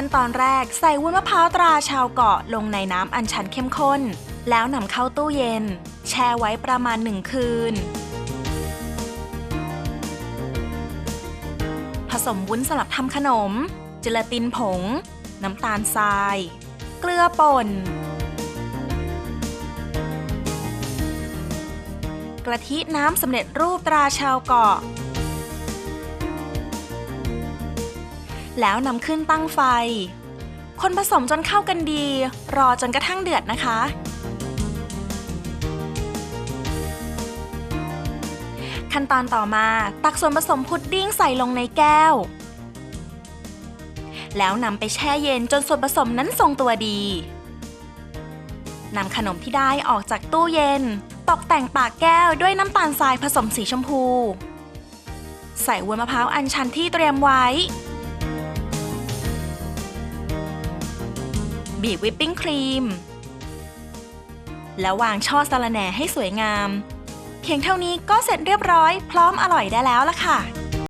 ขั้นตอนแรกใส่วุ้นมะพร้าวตราชาวเกาะลงในน้ำอัญชันเข้มข้น แล้วนำเข้าตู้เย็น แช่ไว้ประมาณหนึ่งคืน ผสมวุ้นสำหรับทำขนม เจลาตินผง น้ำตาลทราย เกลือป่น กะทิน้ำสำเร็จรูปตราชาวเกาะ แล้วนำขึ้นตั้งไฟ คนผสมจนเข้ากันดี รอจนกระทั่งเดือดนะคะ ขั้นตอนต่อมาตักส่วนผสมพุดดิ้งใส่ลงในแก้ว แล้วนำไปแช่เย็นจนส่วนผสมนั้นทรงตัวดีนำขนมที่ได้ออกจากตู้เย็น ตกแต่งปากแก้วด้วยน้ำตาลทรายผสมสีชมพู ใส่วุ้นมะพร้าวอัญชันที่เตรียมไว้ บีบวิปปิ้งครีม แล้ววางช่อสะระแหน่ให้สวยงาม เพียงเท่านี้ก็เสร็จเรียบร้อย พร้อมอร่อยได้แล้วล่ะค่ะ